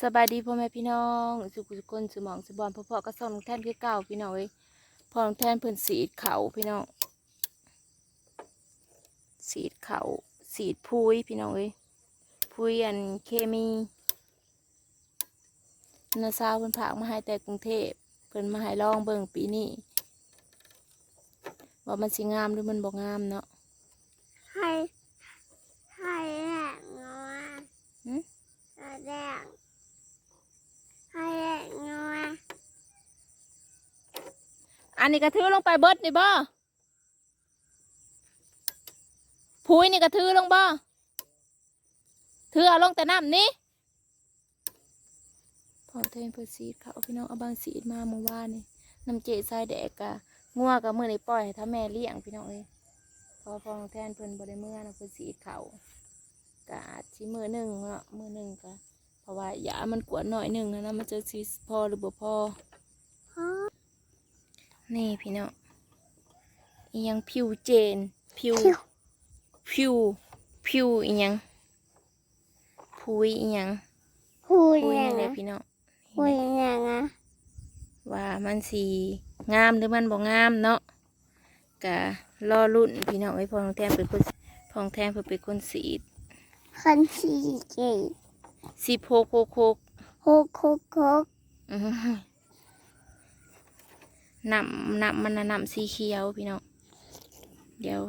สบายดีพ่อแม่พี่น้องสุขุสุคนสมองสบอนพ่อพ่อก็ส่องแท่นคือเก่าพี่น้องเอ้ยพอแท่นเพิ่นสีดเขาพี่น้องสีดเขาสีดพุยพี่น้องเอ้ยพุยอันเคมีนาซาเพิ่นผากมาให้แต่กรุงเทพเพิ่นมาให้ลองเบิ่งปีนี้ว่ามันสิงามหรือมันบ่งามเนาะ ให้ให้แหลกงัว หึ ให้แหลกให้แหลกงัว อั นนี้กระทือลงไปเบิดนี่บ่พุยนี่กระทือลงบ่ถือเอาลงแต่น้ำนี่พอเทนเพื่อสีดเขาพี่น้องเอาบางสีดมาเมื่อวานนี่น้ำเจทรายแดกกะงัวกับมือในปล่อยให้ถ้าแม่เลี้ยงพี่น้องเอ้ยพอพองแทนเพิ่นบริเมื่อนะเพิ่นสีดเขากะอาจสิมือหนึ่งเนาะมือหนึ่งกะเพราะว่ายามันกวนหน่อยหนึ่งนะมันจะสีพอหรือบ่พอพ่อ นี่พี่น้องอียังผิวเจนผิวผิวผิวอียังพุยอียังพูดพุยยังนี่แหไงละพี่น้องพูดยังไงว่ามันสีงามหรือมันบ่งามเนาะกะรอรุ่นพี่น้องไอ้พองแทนเป็นคนพองแทนเพิ่นเป็นคนสีดคนสีเก่งสีโพกโคกโคกโคกโคกโคกอื้อ หือนำนำมันน่ะนำสีเขียวพี่น้องเดี๋ยว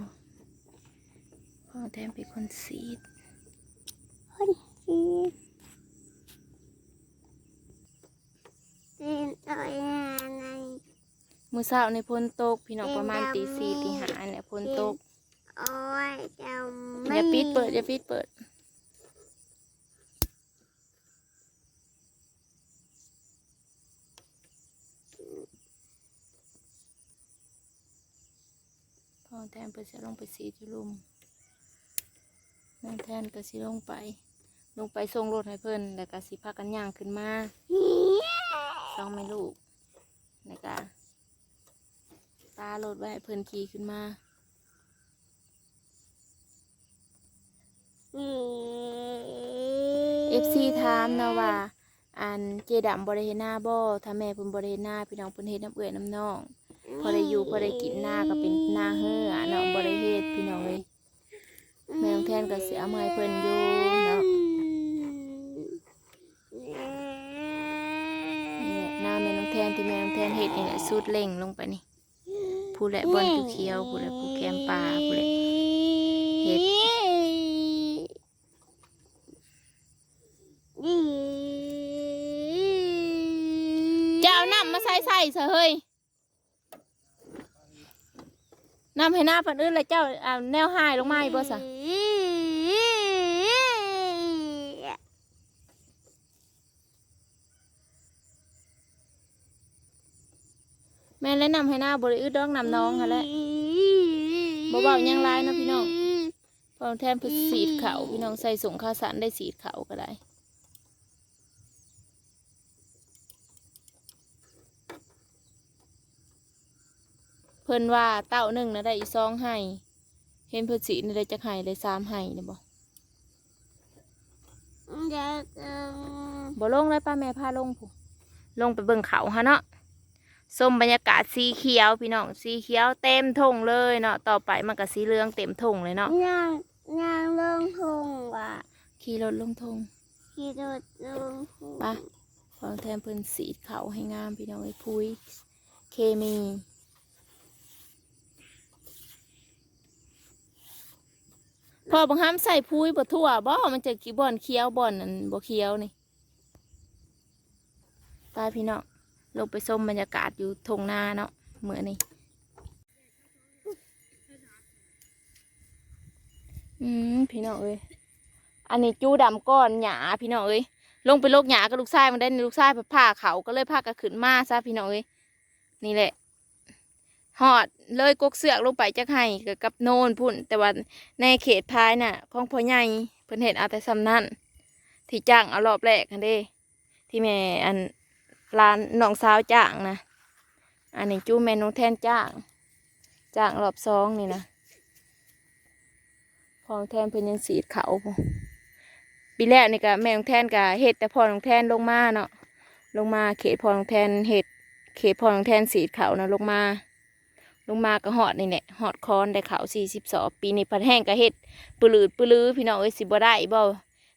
พองแทนเป็นคนสีดคนสีเป็นตัวยังไงมื้อเช้าในพ้นตก พี่น้องประมาณตีสี่ตีห้าเนี่ยพ้นตกโอ้ยจะอไม่ย่าปิดเปิดอย่าปิดเปิด พอแทนเปิดจะลงไปสีที่ลุมน้องแทนก็สิลงไป ลงไปส่งรถให้เพิ่นแล้วก็สิพากันย่างขึ้นมาสองไม่ลูกแล้วก็ตารถไว้ให้เพิ่นขี่ขึ้นมาเอฟซีถามนะว่า อันเจดํบริเฮนาบ่ถ้าแม่เพิ่นบริเฮนาพี่น้องเพิ่นเฮ็ดน้ำเอื้อยน้ำน้อง พอได้อยู่พอได้กินหน้าก็เป็นหน้าเฮือเนาะบริเฮ็ดพี่น้องเอ้ยแม่ของแทนก็สิ เอามาให้เพิ่นอยู่เนาะนี่หน้าแม่น้องแทนที่แม่น้องแทนเฮ็ดนี่แหละสุดเล่งลงไปนี่ผู้แหละบอลเขียวผู้แหละผู้แกมปลาผู้แหละเห็ดจะเอาน้ำมาใส่ใส่ซะเฮ้ยน้ำให้หน้าเพิ่นอื่นแล้วเจ้าเอาแนวหายลงมาอีกบ่ซะ แม่นแล้วนำให้หน้าบริอึดดอกนำน้องค่ะแหละบ่เว้าหยังหลายเนาะพี่น้องพอแทนเพิ่นสีดเขาพี่น้องใส่ส่งข้าวสารได้สีดเขาก็ได้เพิ่นว่าเต้าหนึ่งนะได้อีกสองให้เห็นเพิ่นสีนี่ได้จักให้ได้สามให้เนี่ยบ่บ่ลงเลยป้าแม่พาลงผู้ลงไปเบิ่งเขาฮะเนาะ ส้มบรรยากาศสีเขียวพี่น้องสีเขียวเต็มทงเลยเนาะต่อไปมันก็สีเหลืองเต็มทงเลยเนาะย่างย่างลงทงว่ะขี่รถลงทงขี่รถลงทงไปพอแทนเพิ่นสีดเขาให้งามพี่น้องไอ้พุยเคมีพอบังคับใส่พุยบ่ทั่วบ่มันจะกี่บ่อนเคี้ยวบ่อนนั่นบ่เคี้ยวนี่ไปพี่น้อง ลงไปชมบรรยากาศอยู่ทงนาเนาะเหมือนนี่อืมพี่น้องเอ้ยอันนี้จูดำก้อนหยาพี่น้องเอ้ยลงไปโลกหยากับลูกชายมันได้ลูกชายไปผ่าเขาก็เลยพากันขึ้นมาซะพี่น้องเอ้ยนี่แหละหอดเลยกกเสือกลงไปจักให้กับกับโนนพุ่น แต่ว่าในเขตพายน่ะ ของพ่อใหญ่เพิ่นเห็นเอาแต่ซ้ำนั่นที่จ้างเอารอบแรกกันเด้ ที่แม่อัน ร้านน้องสาวจ้างนะ อันนี้จู้แม่น้องแทนจ้าง จ้างรอบสองนี่นะพองแทนเพิ่นยังสีดเขาปีแรกนี่ก็แม่น้องแทนก็เฮ็ดแต่พอน้องแทนลงมาเนาะลงมาเขตพอน้องแทนเฮ็ดเขตพอน้องแทนสีดเขานะลงมา ลงมาก็หอดนี่แหละหอดคอนได้เขาสี่สิบสองปีนี้พัดแห้งก็เฮ็ดปืลืดปืลือพี่น้องเอ้ยสิบ่ได้บ่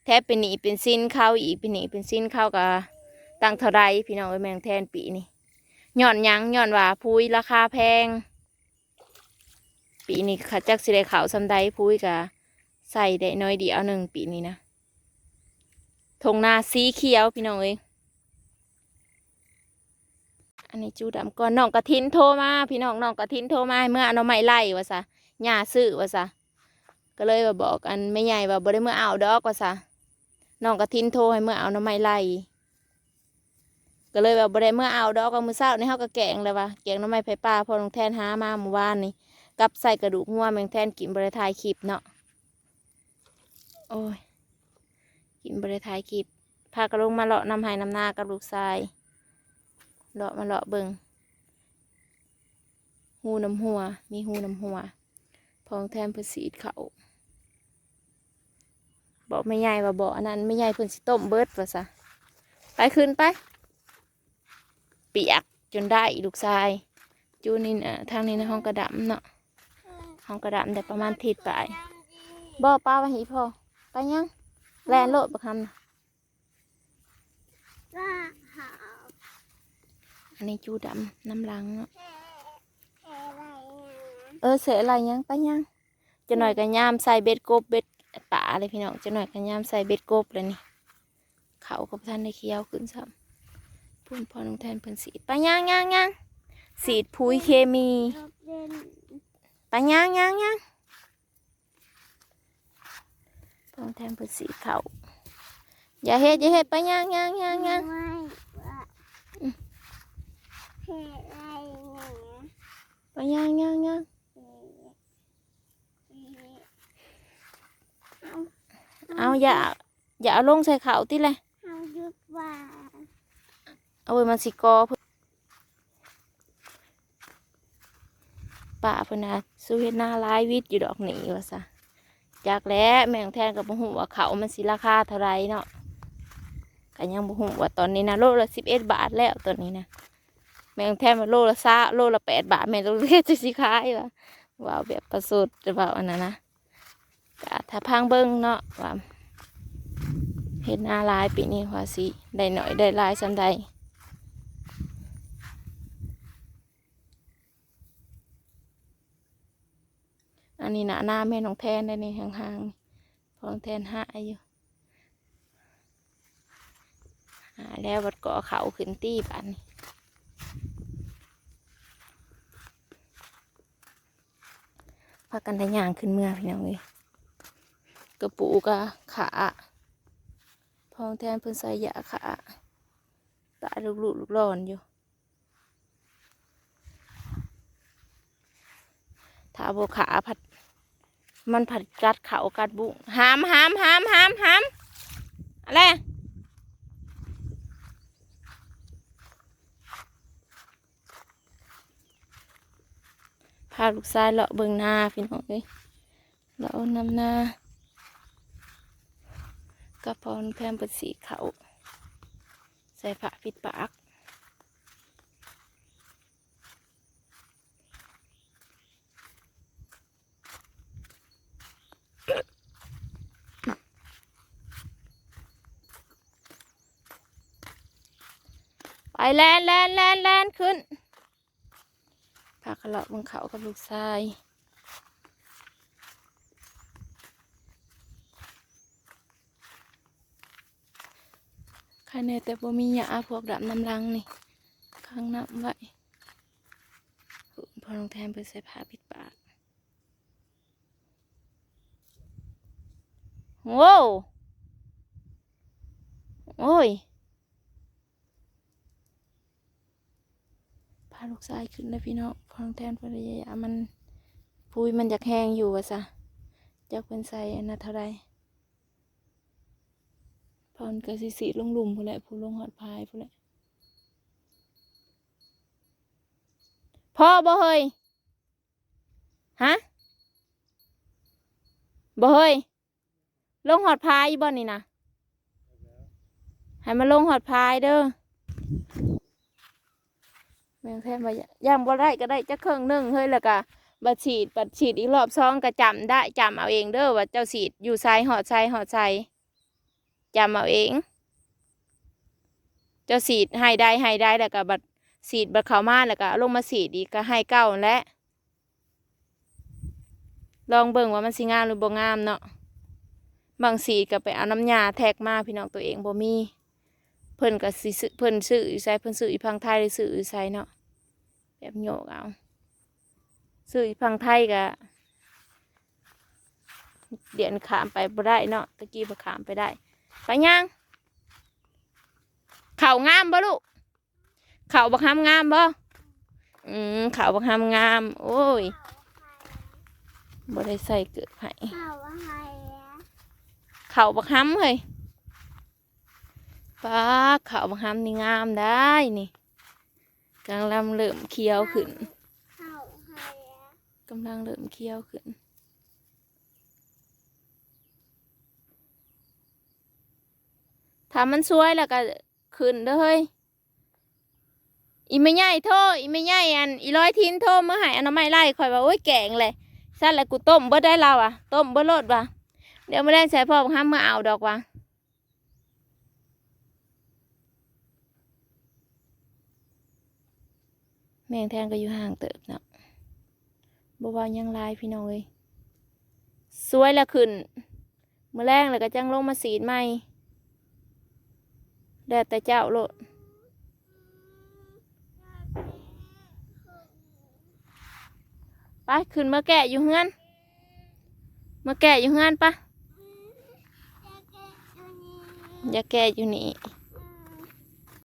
แทบเป็นหนีเป็นสิ้นเข้าอีกเป็นหนีเป็นสิ้นเข้าก็ ตั้งเท่าไรพี่น้องเอ้ยแมงแทนปีนี้ย้อนยังย้อนว่าพุยราคาแพง ปีนี้ขาจักสิได้ขาวซำใดพุยก็ใส่ได้น้อยเดียวหนึ่งปีนี้นะทงนาสีเขียวพี่น้องเอ้ยอันนี้จูดำก่อนน้องกระทินโทรมาพี่น้องน้องกระทินโทรมาเมื่อเอาหน่อไม้ไล่ว่าซะหญ้าซื้อว่าซะก็เลยว่าบอกอันไม่ใหญ่ว่าบ่ได้เมื่อเอาดอกว่าซะน้องกระทินโทรให้เมื่อเอาหน่อไม้ไล่ ก็เลยว่าบ่ได้เมื่อเอาดอกก็มือเช้านี่เฮาก็แกงเลยว่าแกงน่อไม้ไผ่ป่าพอน้องแทนหามาเมื่อวานนี่กับใส่กระดูกงัวแมงแทนกินบ่ได้ถ่ายคลิปเนาะโอ้ยกินบ่ได้ถ่ายคลิปพากันลงมาเลาะนำไห้นำนากับลูกชายเลาะมาเลาะเบิงหูน้ำหัว มีหูน้ำหัว พองแทนเพื่อสีเขาบอกไม่ใหญ่ว่าบอกอันนั้นไม่ใหญ่เพิ่นสิต้มเบิดว่าซะไปขึ้นไป เปียกจนได้ลูกชายจูนี่นะทางนี้ในห้องกระดำเนาะห้องกระดำแต่ประมาณทิศไปบ่ป้าว่าหีพอไปยังแลนโลดบักคำนะอันนี้จูดำน้ำลังเนาะแค่อะไรนะเออเสยอะไรยังไปยังจะหน่อยกันยามใส่เบ็ดกบเบ็ดป่าเลยพี่น้องจะหน่อยกันยามใส่เบ็ดกบเลยนี่เขากับท่านได้เคี้ยวขึ้นซ้ำ พุ่นพอน้องแทนเพิ่นสีดไปยังยังยังสีดปุ๋ยเคมีชอบเล่นไปยังยังยังพอน้องแทนเพิ่นสีเขาอย่าเฮ็ดอย่าเฮ็ดไปยังยังยังย่าแค่อะไรนะไปยังยังยังเอ่อเอ่อเอาอย่าอย่าเอาลงใส่เขาติเลย เอาไว้มันสิกอเพิ่นป่าเพิ่นนะสู้เฮ็ดหน้าลายวิทย์อยู่ดอกหนีว่าซะจากแล้วแม่งแทนกับบ่ฮู้ว่าเขามันสิราคาเท่าไรเนาะก็ยังบ่ฮู้ว่าตอนนี้นะโลละ11บเอ็ดบาทแล้วตอนนี้นะแม่งแทนว่าโลละซาโลละ8บาทแม่งต้องเรียกจะสิขายว่าว่าแบบประสุดหรือว่าอันนั้นนะก็ถ้าพังเบิ่งเนาะว่าเฮ็ดหน้าลายปีนี้ว่าสิได้หน่อยได้ลายซำใด อันนี้นะหน้าแม่น้องแทนได้นี่ห่างๆพอน้องแทนหาอยู่หาแล้วบัดเกาะเขาขึ้นตี้ปันพากันได้ย่างขึ้นเมื่อพี่น้องเลยกระปูกะขาพอน้องแทนเพิ่นใส่ยาขาตาลูกๆลูกร้อนอยู่ถ้าโบขาผัด มันผัดกัดเขากัดบุงหามหามหามหามหามอะไรพาลูกชายเลาะเบิงหน้าพี่น้องเอ้ยเลาะนำหน้ากระพรแพมเปิดสีเขา ใส่ผ้าปิดปาก แลนแลนแลนแลนขึ้นพากระเลาะบนเขากับลูกชายใครเนี่ยแต่บ่มีหยาพวกดับน้ำลังนี่ ข้างน้ำไว้พอลงแทนไปใส่ผ้าปิดปากโว้โอ้ย พา ลูกชายขึ้นนะพี่น้องพองแทนภรรยามันปุยมันอยากแห้งอยู่วะซะจะเป็นใส่อนเท่าไรพอนกระสิสีลงหลุมพูนแหละผู้ลงหอดพายพูนแหละพ่อบ่เฮยฮะบ่เฮยลงหอดพายบ่นี่นะให้มาลงหอดพายเด้อ แมงแท้มาย่างบ่ได้ก็ได้จะเครื่องนึ่งเฮ้ยแล้วก็บัดฉีดบัดฉีดอีกรอบสองก็จำได้จำเอาเองเด้อว่าเจ้าฉีดอยู่ไซหอดไซหอดไซจำเอาเอง เจ้าฉีดให้ได้ให้ได้แล้วก็บัดฉีดบัดเข้ามาแล้วก็ลงมาฉีดอีกก็ให้เก้าและลองเบิ่งว่ามันสิงามหรือบ่งามเนาะบางสีดก็ไปเอาน้ำยาแทกมาพี่น้องตัวเองบ่มี พิ่นก็สิซื้อเพิ่นซื้ออยู่ไสเพิ่นซื้ออยู่พังไทยหรือซื้ออยู่ไสเนาะแบบโยกเอาซื้ออยู่พังไทยก็เดียนขามไปบ่ได้เนาะตะกี้บ่ขามไปได้ไปยังเข่างามบ่ลูกเข่าบักหามงามบ่อืมเข่าบักหามงาม โอ้ยบ่ได้ใส่เกือบให้เขาอะไรอะเข่าบักหามเฮ้ย ป้าเข่าบักหามนี่งามได้นี่กำลังเริ่มเคี้ยวขึ้นเขาอะไรอะกำลังเริ่มเคี้ยวขึ้นถ้ามันสวยแล้วก็ขึ้นเด้อเฮ้ยอีไม่ใหญ่โทษอีไม่ใหญ่อันอีร้อยทิ้นโทษมาใหายอันน้ำไม่ไล่คอยว่าโอ้ยแกงเลยสั่นแล้วกูต้มเบิดได้เราอะ ต้มเบิดโลดว่ะเดี๋ยวไม่ได้ใส่พ่อห้ามมาเอาดอกว่ะ แมงแทงก็อยู่ห่างเติบเนาะบ่ว่ายังลายพี่น้องเอ้ยสวยล้วขึ้นมื้อแรงแล้วก็จังลงมาสีดใหม่แล้วแต่เจ้าโลดไปขึ้นมาแกะอยู่เฮือนมาแกะอยู่เฮือนปะจะเก็บตัวนี้อย่าแกะอยู่นี่